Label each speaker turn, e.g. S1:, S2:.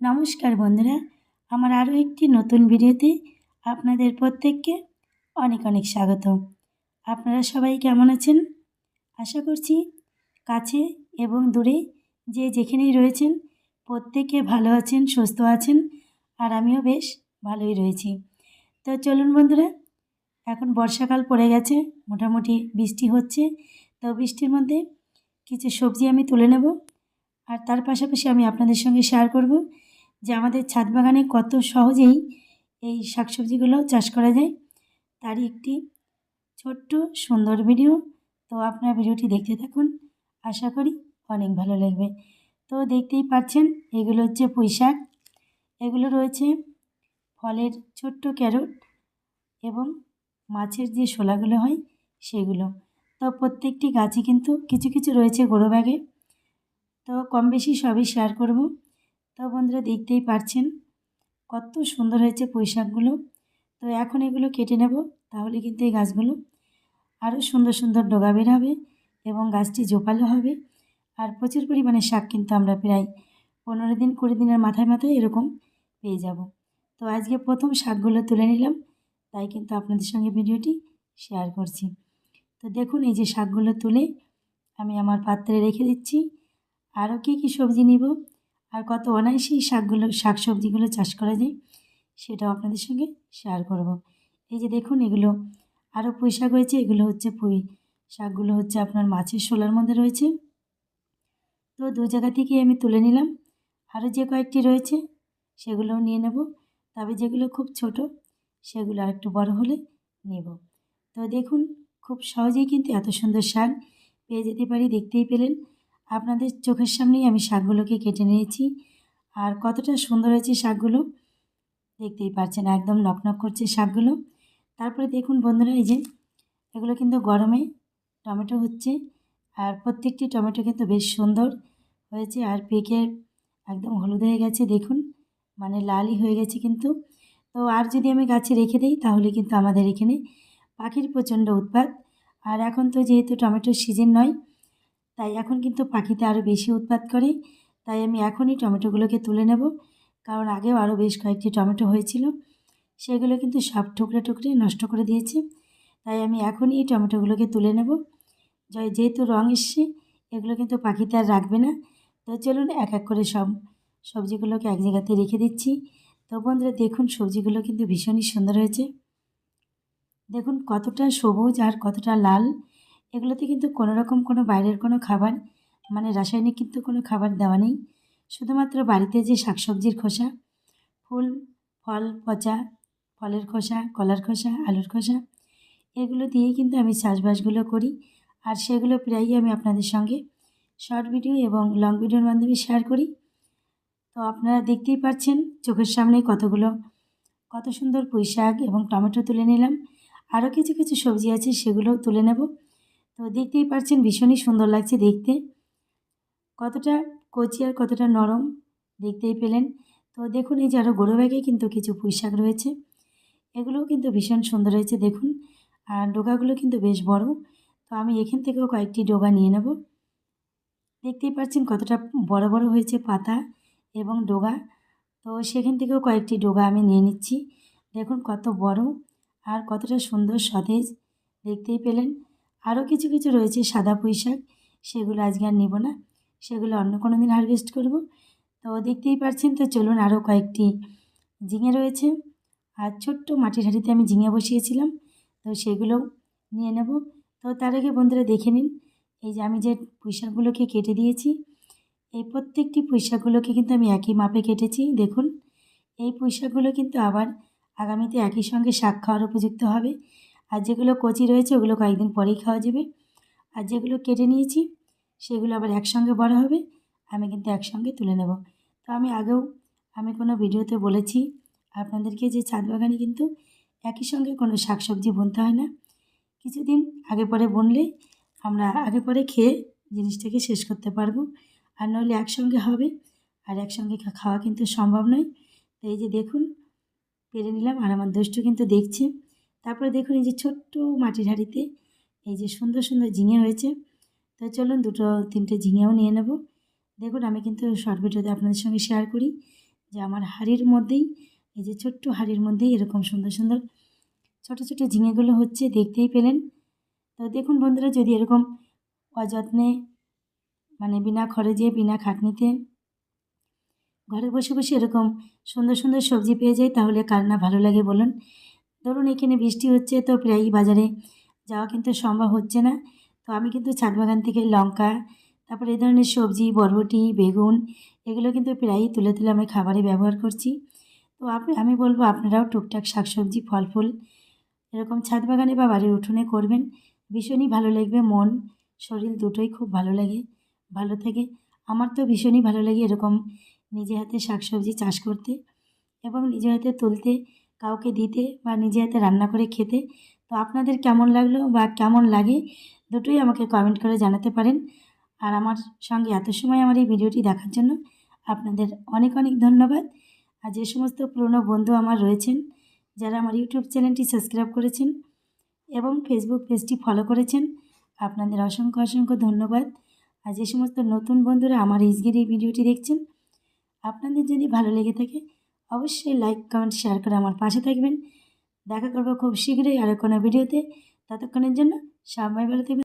S1: নমস্কার বন্ধুরা, আমার আরও একটি নতুন ভিডিওতে আপনাদের প্রত্যেককে অনেক অনেক স্বাগত। আপনারা সবাই কেমন আছেন? আশা করছি কাছে এবং দূরে যে যেখানেই রয়েছেন, প্রত্যেকে ভালো আছেন, সুস্থ আছেন, আর আমিও বেশ ভালোই রয়েছি। তো চলুন বন্ধুরা, এখন বর্ষাকাল পড়ে গেছে, মোটামুটি বৃষ্টি হচ্ছে, তো বৃষ্টির মধ্যে কিছু সবজি আমি তুলে নেব, আর তার পাশাপাশি আমি আপনাদের সঙ্গে শেয়ার করব। যে আমাদের ছাদ বাগানে কত সহজেই এই শাকসবজিগুলো চাষ করা যায়, তারই একটি ছোট্ট সুন্দর ভিডিও। তো আপনার ভিডিওটি দেখতে থাকুন। আশা করি অনেক ভালো লাগবে। তো দেখতেই পাচ্ছেন, এগুলো হচ্ছে পুঁই শাক। এগুলো রয়েছে ফলের ছোট্ট ক্যারট এবং মাছের যে শোলাগুলো হয় সেগুলো। তো প্রত্যেকটি গাছই কিন্তু কিছু কিছু রয়েছে গোড়ো ব্যাগে তো কম বেশি সবই শেয়ার করব। তো বন্ধুরা দেখতেই পারছেন, কত সুন্দর হয়েছে পুঁই শাকগুলো তো এখন এগুলো কেটে নেব, তাহলে কিন্তু এই গাছগুলো আরও সুন্দর সুন্দর ডগা বের হবে এবং গাছটি জোপালো হবে। আর প্রচুর পরিমাণে শাক কিন্তু আমরা প্রায় পনেরো দিন, কুড়ি দিনের মাথায় মাথায় এরকম পেয়ে যাব। তো আজকে প্রথম শাকগুলো তুলে নিলাম, তাই কিন্তু আপনাদের সঙ্গে ভিডিওটি শেয়ার করছি। তো দেখুন, এই যে শাকগুলো তুলে আমি আমার পাত্রে রেখে দিচ্ছি। আরও কী কী সবজি নিব আর কত অনায়াসেই শাকগুলো শাক সবজিগুলো চাষ করা যায়, সেটাও আপনাদের সঙ্গে শেয়ার করব। এই যে দেখুন এগুলো, আরও পুঁই শাক হয়েছে এগুলো হচ্ছে পুঁই। শাকগুলো হচ্ছে আপনার মাছের শোলার মধ্যে রয়েছে। তো দু জায়গা থেকে আমি তুলে নিলাম। আরও যে কয়েকটি রয়েছে, সেগুলোও নিয়ে নেব। তবে যেগুলো খুব ছোট, সেগুলো আর একটু বড় হলে নেব। তো দেখুন, খুব সহজেই কিন্তু এত সুন্দর শাক পেয়ে যেতে পারি, দেখতেই পেলেন। আপনাদের চোখের সামনেই আমি শাকগুলোকে কেটে নিয়েছি। আর কতটা সুন্দর হয়েছে শাকগুলো। দেখতেই পাচ্ছেন একদম নকনক করছে শাকগুলো। তারপরে দেখুন বন্ধুরা, এই যে এগুলো কিন্তু গরমে টমেটো হচ্ছে। আর প্রত্যেকটি টমেটো কিন্তু বেশ সুন্দর হয়েছে। আর পেকে একদম হলুদ হয়ে গেছে, দেখুন। মানে লালই হয়ে গেছে কিন্তু। তো আর যদি আমি গাছে রেখে দিই, তাহলে কিন্তু আমাদের এখানে পাখির প্রচণ্ড উৎপাত। আর এখন তো যেহেতু টমেটোর সিজন নয় তাই এখন কিন্তু পাখিতে আরও বেশি উৎপাত করে। তাই আমি এখনই টমেটোগুলোকে তুলে নেব। কারণ আগেও আরও বেশ কয়েকটি টমেটো হয়েছিল। সেগুলো কিন্তু সব টুকরে টুকরে নষ্ট করে দিয়েছে। তাই আমি এখনই এই টমেটোগুলোকে তুলে নেব। যেহেতু রঙ এসছে, এগুলো কিন্তু পাখিতে আর রাখবে না। তো চলুন এক এক করে সব সবজিগুলোকে এক জায়গাতে রেখে দিচ্ছি। তো বন্ধুরা, দেখুন সবজিগুলো কিন্তু ভীষণই সুন্দর হয়েছে। দেখুন কতটা সবুজ আর কতটা লাল। এগুলোতে কিন্তু কোনো রকম কোনো বাইরের কোনো খাবার মানে রাসায়নিক কিন্তু কোনো খাবার দেওয়া নেই। শুধুমাত্র বাড়িতে যে শাকসবজির খোসা, ফুল, ফল, পচা, ফলের খোসা, কলার খোসা, আলুর খোসা, এগুলো দিয়েই কিন্তু আমি চাষবাসগুলো করি। আর সেগুলো প্রায়ই আমি আপনাদের সঙ্গে শর্ট ভিডিও এবং লং ভিডিওর মাধ্যমে শেয়ার করি। তো আপনারা দেখতেই পাচ্ছেন, চোখের সামনে কতগুলো, কত সুন্দর পুঁই শাক এবং টমেটো তুলে নিলাম। আরও কিছু কিছু সবজি আছে, সেগুলোও তুলে নেব। তো দেখতেই পাচ্ছেন ভীষণই সুন্দর লাগছে দেখতে। কতটা কচি আর কতটা নরম দেখতেই পেলেন। তো দেখুন, এই যে আরও গোড়ো ব্যাগে কিন্তু কিছু পুঁই শাক রয়েছে। এগুলোও কিন্তু ভীষণ সুন্দর হয়েছে দেখুন। আর ডোগাগুলো কিন্তু বেশ বড়। তো আমি এখান থেকেও কয়েকটি ডোগা নিয়ে নেব। দেখতেই পাচ্ছেন কতটা বড় বড় হয়েছে পাতা এবং ডোগা। তো সেখান থেকেও কয়েকটি ডোগা আমি নিয়ে নিচ্ছি। দেখুন কত বড় আর কতটা সুন্দর সতেজ দেখতেই পেলেন। আরও কিছু কিছু রয়েছে সাদা পুঁই শাক সেগুলো আজকে আর নেব না। সেগুলো অন্য কোনো দিন হারভেস্ট করব। তো দেখতেই পাচ্ছেন তো চলুন আরও কয়েকটি ঝিঙে রয়েছে। আর ছোট্ট মাটির হাঁড়িতে আমি ঝিঙে বসিয়েছিলাম, তো সেগুলো নিয়ে নেব। তো তার আগে বন্ধুরা দেখে নিন, এই যে আমি যে পুঁইশাকগুলোকে কেটে দিয়েছি, এই প্রত্যেকটি পুঁইশাকগুলোকে কিন্তু আমি একই মাপে কেটেছি। দেখুন, এই পুঁইশাকগুলো কিন্তু আবার আগামীতে একই সঙ্গে শাক খাওয়ার উপযুক্ত হবে। আর যেগুলো কচি রয়েছে ওগুলো কয়েকদিন পরেই খাওয়া যাবে। আর যেগুলো কেটে নিয়েছি, সেগুলো আবার একসঙ্গে বড় হবে, আমি কিন্তু একসঙ্গে তুলে নেব। তো আমি আগেও আমি কোনো ভিডিওতে বলেছি, আপনাদেরকে যে ছাদ বাগানে কিন্তু একই সঙ্গে কোনো শাকসবজি বুনতে হয় না। কিছুদিন আগে পরে বুনলে আমরা আগে পরে খেয়ে জিনিসটাকে শেষ করতে পারব। আর নইলে একসঙ্গে হবে, আর একসঙ্গে খাওয়া কিন্তু সম্ভব নয়। তো এই যে দেখুন, পেরে নিলাম আর আমার দুষ্টু কিন্তু দেখছে। তারপরে দেখুন এই যে ছোট্ট মাটির হাঁড়িতে এই যে সুন্দর সুন্দর ঝিঙে হয়েছে। তো চলুন দুটো তিনটে ঝিঙেও নিয়ে নেব। দেখুন আমি কিন্তু শর্ট ভিডিওতে আপনাদের সঙ্গে শেয়ার করি যে আমার হাঁড়ির মধ্যেই, এই যে ছোট্ট হাঁড়ির মধ্যেই এরকম সুন্দর সুন্দর ছোটো ছোটো ঝিঙেগুলো হচ্ছে দেখতেই পেলেন। তো দেখুন বন্ধুরা, যদি এরকম অযত্নে মানে বিনা খরচে, বিনা খাটনিতে ঘরে বসে বসে এরকম সুন্দর সুন্দর সবজি পেয়ে যাই, তাহলে কার না ভালো লাগে বলুন। ধরুন এখানে বৃষ্টি হচ্ছে তো প্রায়ই বাজারে যাওয়া কিন্তু সম্ভব হচ্ছে না। তো আমি কিন্তু ছাদ বাগান থেকে লঙ্কা, তারপরে এই ধরনের সবজি, বরবটি, বেগুন এগুলো কিন্তু প্রায়ই তুলে তুলে আমি খাবারে ব্যবহার করছি। তো আপনি আমি বলব আপনারাও টুকটাক শাকসবজি ফল ফুল এরকম ছাদ বাগানে বা বাড়ির উঠোনে করবেন। ভীষণই ভালো লাগবে, মন, শরীর দুটোই খুব ভালো লাগে, ভালো থাকে। আমার তো ভীষণই ভালো লাগে এরকম নিজে হাতে শাকসবজি চাষ করতে এবং নিজে হাতে তুলতে। কাউকে দিতে বা নিজে হাতে রান্না করে খেতে, তো আপনাদের কেমন লাগল বা কেমন লাগে দুটোই আমাকে কমেন্ট করে জানাতে পারেন। আর আমার সঙ্গে এত সময় আমার এই ভিডিওটি দেখার জন্য আপনাদের অনেক অনেক ধন্যবাদ। আর যে সমস্ত পুরনো বন্ধু আমার রয়েছেন, যারা আমার ইউটিউব চ্যানেলটি সাবস্ক্রাইব করেছেন এবং ফেসবুক পেজটি ফলো করেছেন, আপনাদের অসংখ্য অসংখ্য ধন্যবাদ। আর যে সমস্ত নতুন বন্ধুরা আমার আজকের এই ভিডিওটি দেখছেন, আপনাদের যদি ভালো লেগে থাকে অবশ্যই লাইক কমেন্ট শেয়ার করে আমার পাশে থাকবেন। দেখা করব খুব শীঘ্রই আর কোনো ভিডিওতে ততক্ষণের জন্য সবাই ভালো থাকবেন।